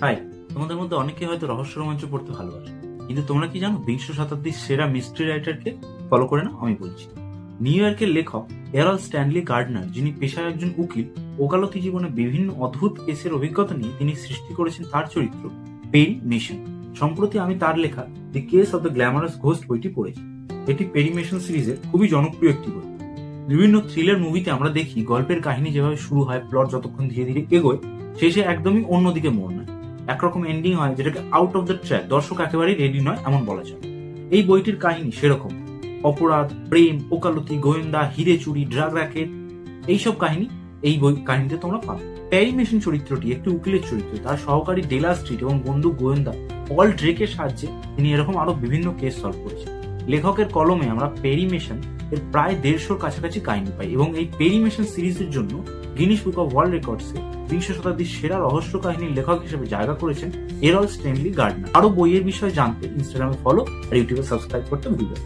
High তোমাদের মধ্যে অনেকে হয়তো রহস্য রোমাঞ্চ পড়তে ভালোবাসে। কিন্তু তোমরা কি জানো, বিংশ শতাব্দীর সেরা মিস্ট্রি রাইটারকে ফলো করে না আমি বলছি। নিউ ইয়র্কের লেখক এরল স্ট্যানলি গার্ডনার যিনি পেশায় একজন উকিল, ওকালতি জীবনে বিভিন্ন অদ্ভুত কেসের অভিজ্ঞতা নিয়ে তিনি সৃষ্টি করেছেন তার চরিত্র পেরি মেশন সম্প্রতি আমি তার লেখা the case of the glamorous ghost বইটি পড়েছি। এটি পেরি মেশন সিরিজের খুবই জনপ্রিয় একটি বই। বিভিন্ন থ্রিলার মুভিতে আমরা দেখি গল্পের কাহিনী যেভাবে শুরু হয় প্লট যতক্ষণ ধীরে ধীরে এগোয়, শেষে একদমই অন্যদিকে মোড় নেয়। একরকম এন্ডিং হয় যেটাকে আউট অফ দ্য ট্র্যাক দর্শক একেবারেই রেডি নয় এমন বলা যায়। এই বইটির কাহিনী সেরকম। অপরাধ, প্রেম, ওকালতি, গোয়েন্দা, হিরে চুরি ড্রাগ র্যাকেট এইসব কাহিনী এই বই কাহিনীতে তোমরা পাবে। প্যারি মেশিন চরিত্রটি একটি উকিলের চরিত্র। তার সহকারী ডেলা স্ট্রিট এবং বন্ধু গোয়েন্দা পল ড্রেকের সাহায্যে তিনি এরকম আরও বিভিন্ন কেস সলভ করেছেন। লেখকের কলমে আমরা পেরি মেশন এর প্রায় দেড়শোর কাছাকাছি কাহিনী পাই এবং এই পেরি মেশন সিরিজের জন্য গিনিস বুক অফ ওয়ার্ল্ড রেকর্ডসে বিংশ শতাব্দীর সেরা রহস্য কাহিনীর লেখক হিসেবে জায়গা করেছেন এরল স্টেনলি গার্ডনার আরও বইয়ের বিষয়ে জানতে ইনস্টাগ্রামে ফলো আর ইউটিউবে সাবস্ক্রাইব করতে ভুলবেন।